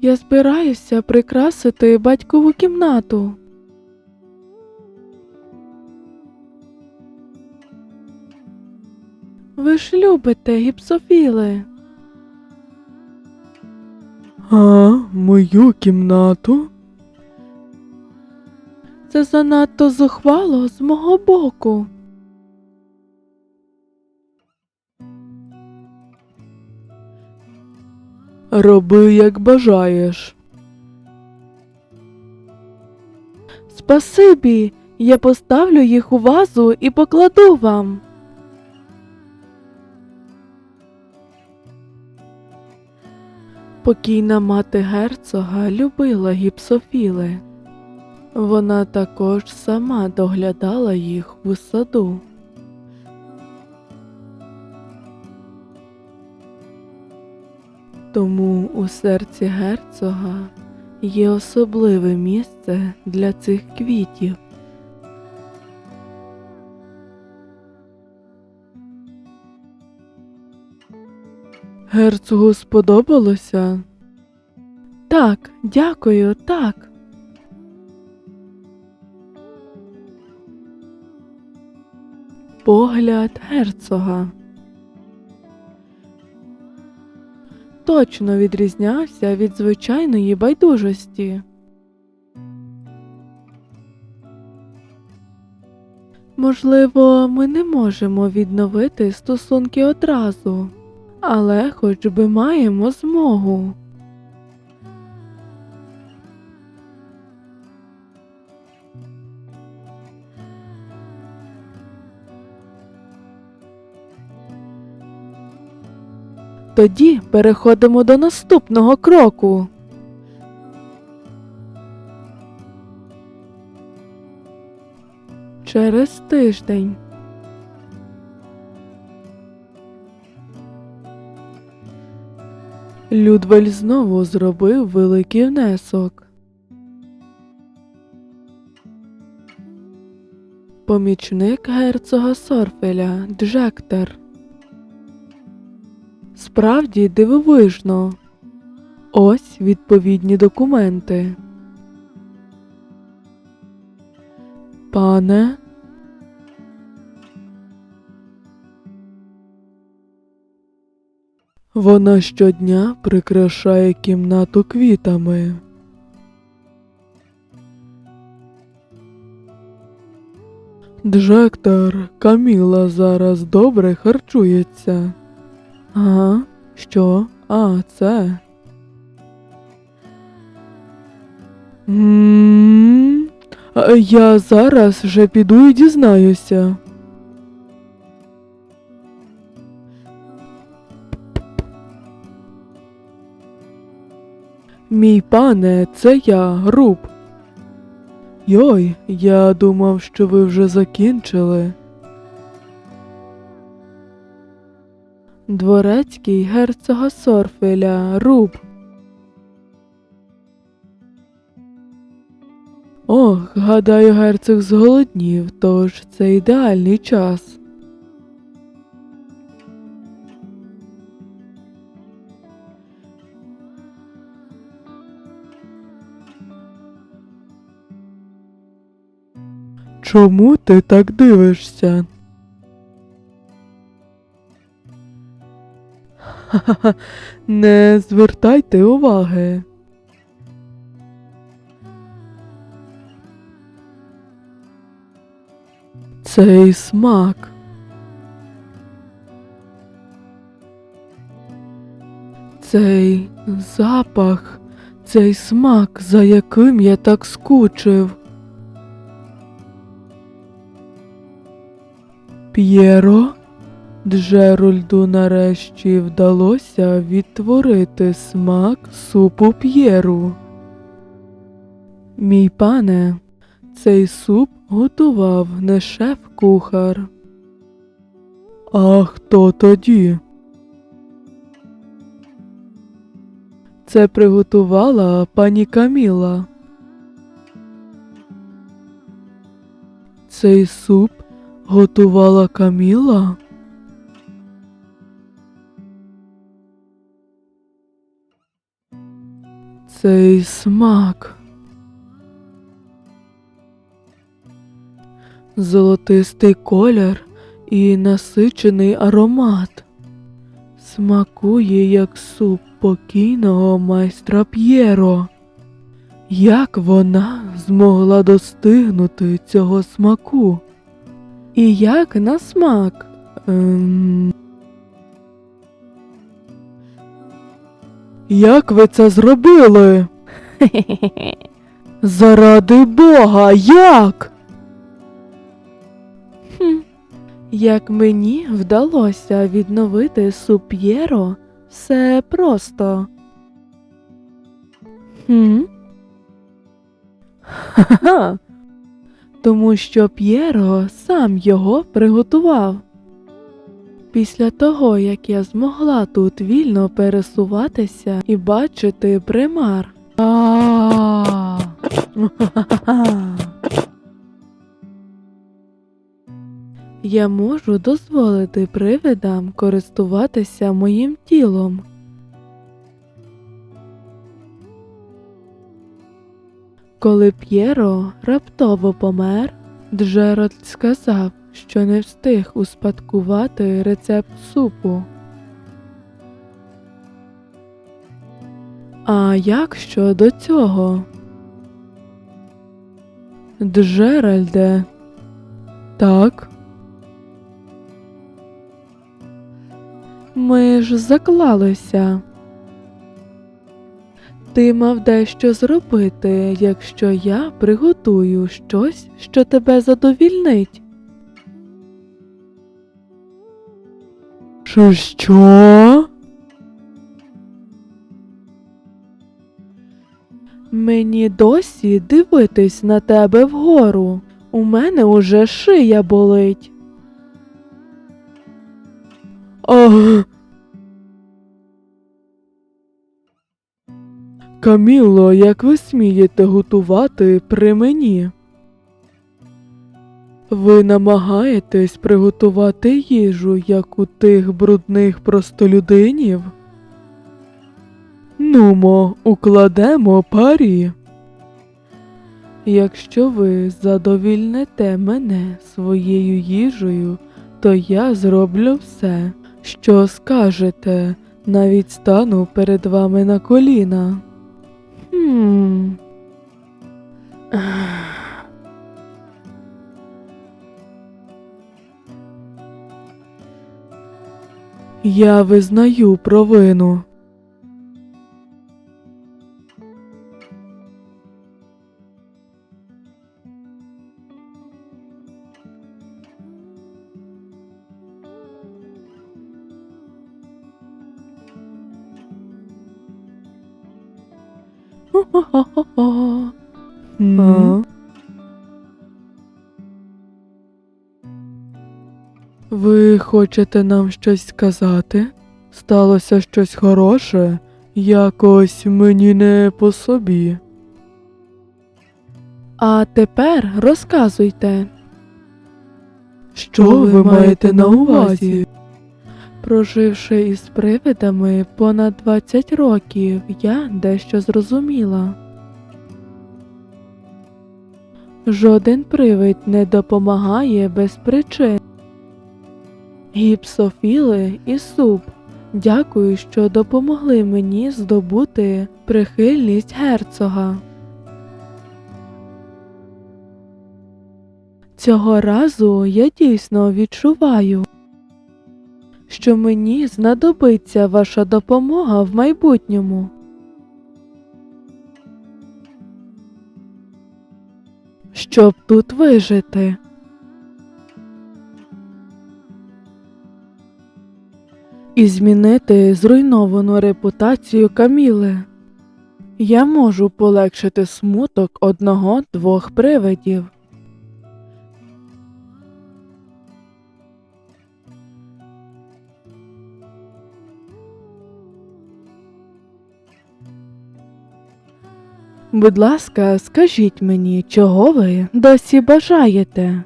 Я збираюся прикрасити батькову кімнату. Ви ж любите гіпсофіли. А, мою кімнату? Це занадто зухвало з мого боку. Роби, як бажаєш. Спасибі, я поставлю їх у вазу і покладу вам. Покійна мати герцога любила гіпсофіли. Вона також сама доглядала їх у саду. Тому у серці герцога є особливе місце для цих квітів. Герцогу сподобалося? Так, дякую, так. Погляд герцога. Точно відрізнявся від звичайної байдужості. Можливо, ми не можемо відновити стосунки одразу, але хоч би маємо змогу. Тоді переходимо до наступного кроку. Через тиждень. Людвель знову зробив великий внесок. Помічник герцога Сорфеля Джектер. Справді дивовижно. Ось відповідні документи. Пане. Вона щодня прикрашає кімнату квітами. Джектор, Каміла зараз добре харчується. Ага, що? А, це. м а Я зараз вже піду і дізнаюся. Мій пане, це я, Руб. Йой, я думав, що ви вже закінчили. Дворецький герцога Сорфеля Руб. Ох, гадаю, герцог зголоднів, тож це ідеальний час. Чому ти так дивишся? не звертайте уваги. Цей смак. Цей запах, цей смак, за яким я так скучив. П'єро? Джеральду нарешті вдалося відтворити смак супу п'єру. Мій пане, цей суп готував не шеф-кухар. А хто тоді? Це приготувала пані Каміла. Цей суп готувала Каміла? Цей смак. Золотистий колір і насичений аромат. Смакує як суп покійного майстра П'єро. Як вона змогла достигнути цього смаку? І як на смак? Ем... Як ви це зробили? Заради Бога, як? Хм, як мені вдалося відновити суп П'єро, все просто. Хм? Ха-ха. Тому що П'єро сам його приготував. Після того, як я змогла тут вільно пересуватися і бачити примар. Я можу дозволити привидам користуватися моїм тілом. Коли П'єро раптово помер, Джеральд сказав, що не встиг успадкувати рецепт супу. А як щодо цього? Джеральде, так. Ми ж заклалися. Ти мав дещо зробити, якщо я приготую щось, що тебе задовільнить. Що що? Мені досі дивитись на тебе вгору. У мене уже шия болить. Ах. Каміло, як ви смієте готувати при мені? Ви намагаєтесь приготувати їжу, як у тих брудних простолюдинів? Нумо, укладемо парі. Якщо ви задовільнете мене своєю їжею, то я зроблю все, що скажете, навіть стану перед вами на коліна. Хм. Я визнаю провину. Ви хочете нам щось сказати? Сталося щось хороше? Якось мені не по собі. А тепер розказуйте. Що ви маєте на увазі? Проживши із привидами понад 20 років, я дещо зрозуміла. Жоден привид не допомагає без причин. Гіпсофіли і суп. Дякую, що допомогли мені здобути прихильність герцога. Цього разу я дійсно відчуваю, що мені знадобиться ваша допомога в майбутньому. Щоб тут вижити. І змінити зруйновану репутацію Каміли. Я можу полегшити смуток одного-двох привидів. Будь ласка, скажіть мені, чого ви досі бажаєте?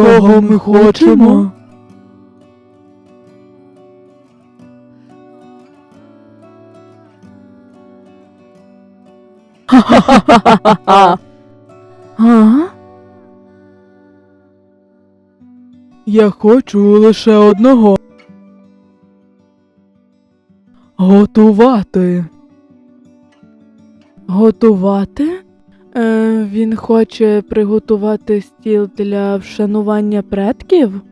Чого ми хочемо? А? Я хочу лише одного. Готувати. Готувати? Е, він хоче приготувати стіл для вшанування предків?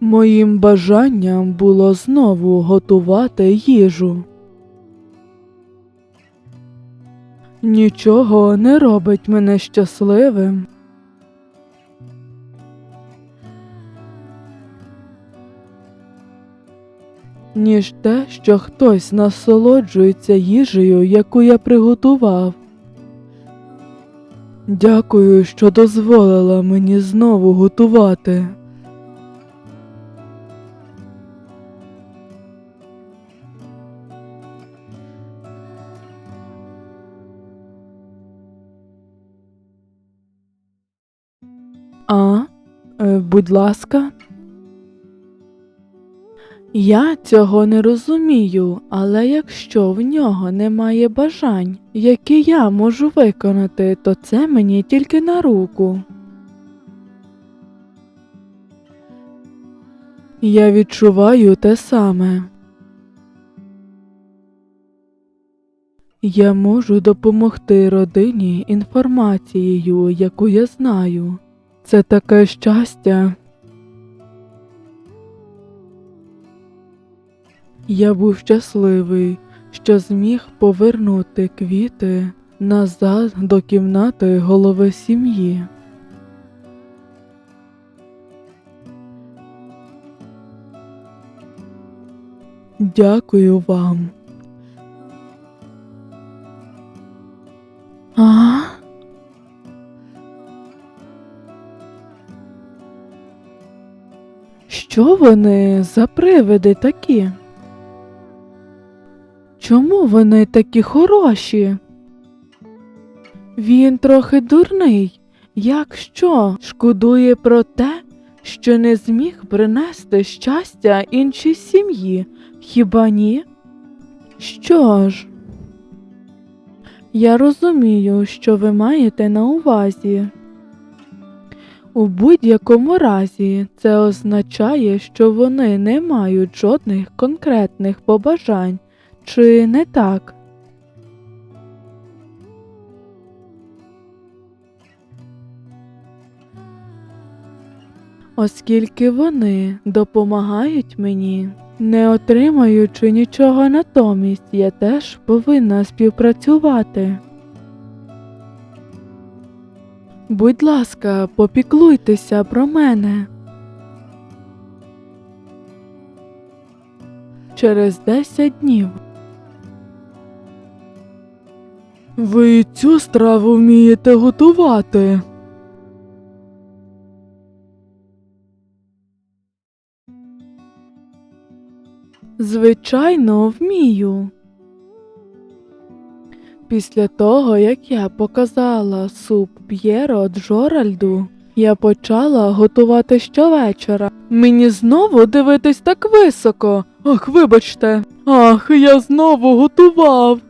Моїм бажанням було знову готувати їжу. Нічого не робить мене щасливим. Ніж те, що хтось насолоджується їжею, яку я приготував. Дякую, що дозволила мені знову готувати. А, е, будь ласка. Я цього не розумію, але якщо в нього немає бажань, які я можу виконати, то це мені тільки на руку. Я відчуваю те саме. Я можу допомогти родині інформацією, яку я знаю. Це таке щастя. Я був щасливий, що зміг повернути квіти назад до кімнати голови сім'ї. Дякую вам. А? Що вони за привиди такі? Чому вони такі хороші? Він трохи дурний, як що шкодує про те, що не зміг принести щастя іншій сім'ї, хіба ні? Що ж? Я розумію, що ви маєте на увазі. У будь-якому разі це означає, що вони не мають жодних конкретних побажань, чи не так? Оскільки вони допомагають мені, не отримаючи нічого натомість, я теж повинна співпрацювати. Будь ласка, попіклуйтеся про мене. Через 10 днів. Ви цю страву вмієте готувати. Звичайно, вмію. Після того, як я показала суп П'єро Джоральду, я почала готувати щовечора. Мені знову дивитись так високо. Ах, вибачте. Ах, я знову готував.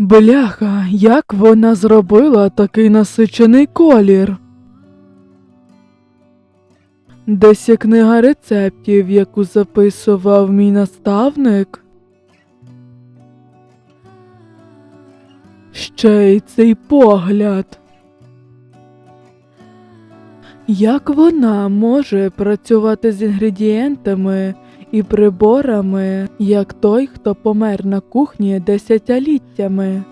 Бляха, як вона зробила такий насичений колір. Десь є книга рецептів, яку записував мій наставник. Ще й цей погляд. Як вона може працювати з інгредієнтами і приборами, як той, хто помер на кухні десятиліттями?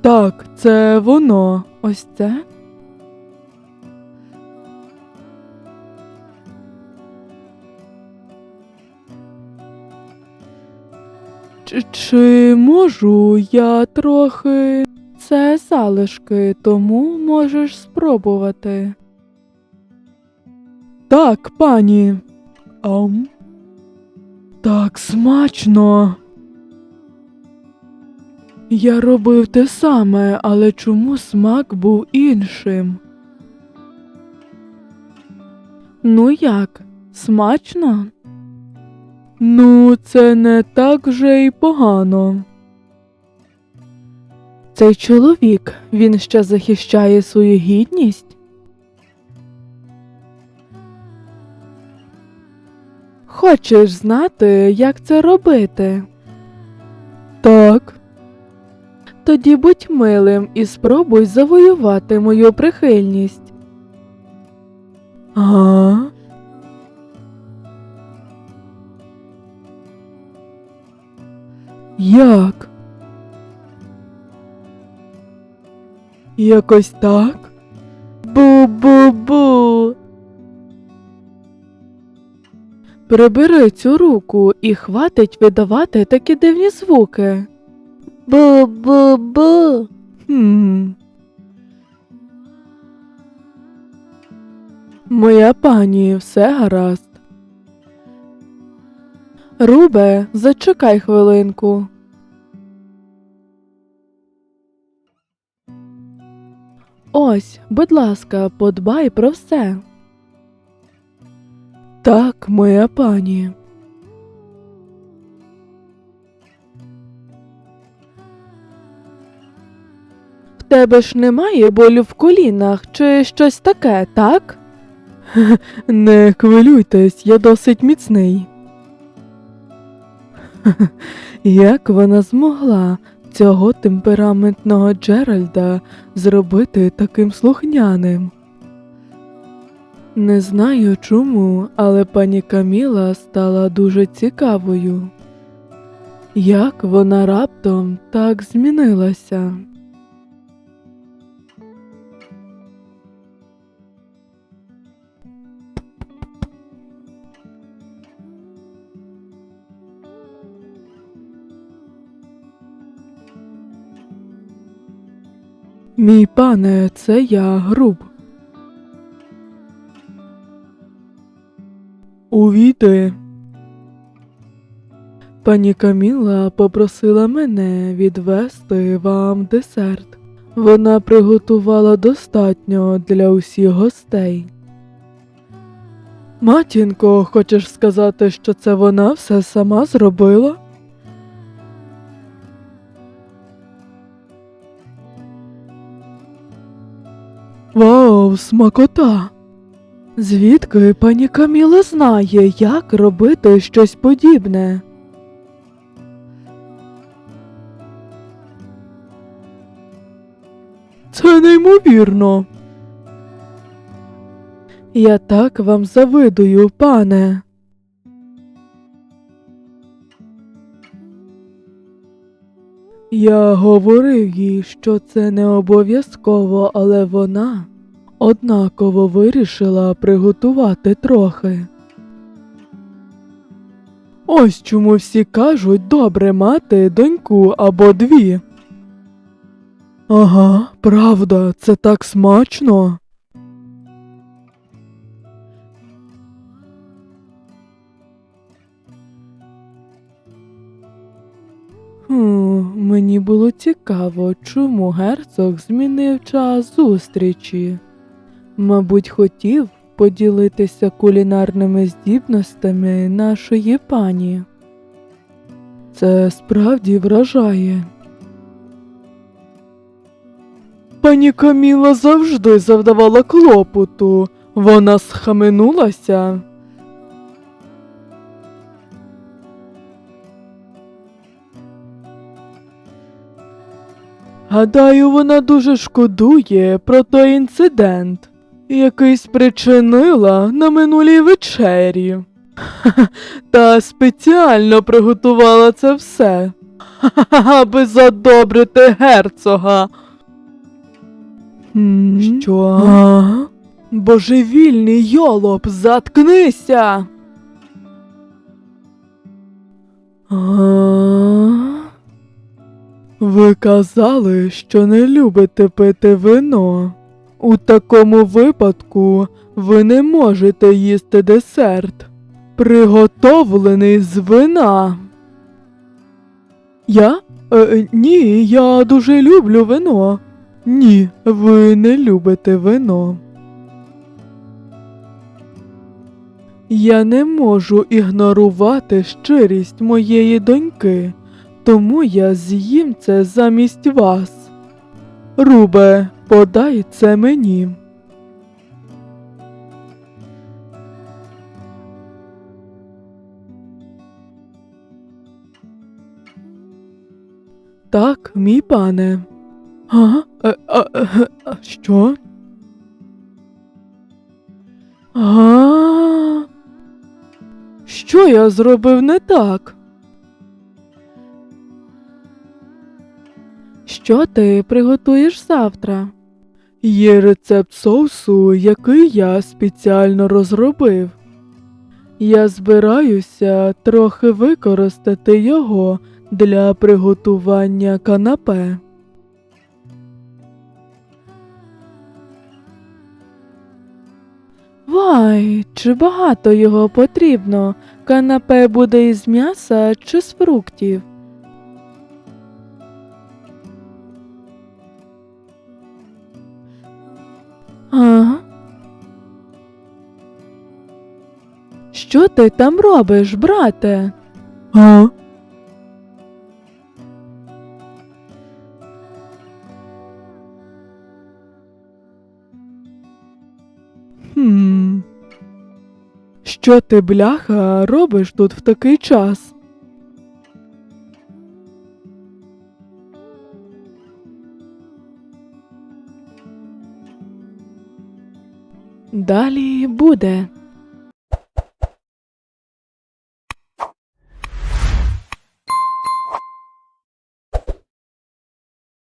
Так, це воно. Ось це? Чи, чи можу я трохи. Це залишки, тому можеш спробувати. так, пані. Ам. Так смачно. Я робив те саме, але чому смак був іншим? Ну як, смачно? Ну, це не так вже й погано. Цей чоловік, він ще захищає свою гідність? Хочеш знати, як це робити? Так. Тоді будь милим і спробуй завоювати мою прихильність. Ага. Як? Якось так? Бу-бу-бу. Прибери цю руку і хватить видавати такі дивні звуки. Бу-бу-бу. Хм. Моя пані, все гаразд. Рубе, зачекай хвилинку. Ось, будь ласка, подбай про все. Так, моя пані. В тебе ж немає болю в колінах чи щось таке, так? Не хвилюйтесь, я досить міцний. Як вона змогла цього темпераментного Джеральда зробити таким слухняним? Не знаю чому, але пані Каміла стала дуже цікавою. Як вона раптом так змінилася? Мій пане, це я, груб. Увійти. Пані Каміла попросила мене відвести вам десерт. Вона приготувала достатньо для усіх гостей. Матінко, хочеш сказати, що це вона все сама зробила? Вау, смакота! Звідки пані Каміла знає, як робити щось подібне? Це неймовірно. Я так вам завидую, пане. Я говорив їй, що це не обов'язково, але вона однаково вирішила приготувати трохи. Ось чому всі кажуть добре мати доньку або дві. Ага, правда, це так смачно. Хм, мені було цікаво, чому герцог змінив час зустрічі. Мабуть, хотів поділитися кулінарними здібностями нашої пані. Це справді вражає. Пані Каміла завжди завдавала клопоту. Вона схаменулася. Гадаю, вона дуже шкодує про той інцидент, який спричинила на минулій вечері. Та спеціально приготувала це все. Аби задобрити герцога. Що? Божевільний йолоп, заткнися. Ви казали, що не любите пити вино. У такому випадку ви не можете їсти десерт, приготовлений з вина. Я? Е, ні, я дуже люблю вино. Ні, ви не любите вино. Я не можу ігнорувати щирість моєї доньки, тому я з'їм це замість вас. Рубе, подай це мені. Так, мій пане. А? Е, а, е, а, що? А? Що я зробив не так? Що ти приготуєш завтра? Є рецепт соусу, який я спеціально розробив. Я збираюся трохи використати його для приготування канапе. Вай, чи багато його потрібно? Канапе буде із м'яса чи з фруктів? Що ти там робиш, брате? А? Хм. Що ти, бляха, робиш тут в такий час? Далі буде.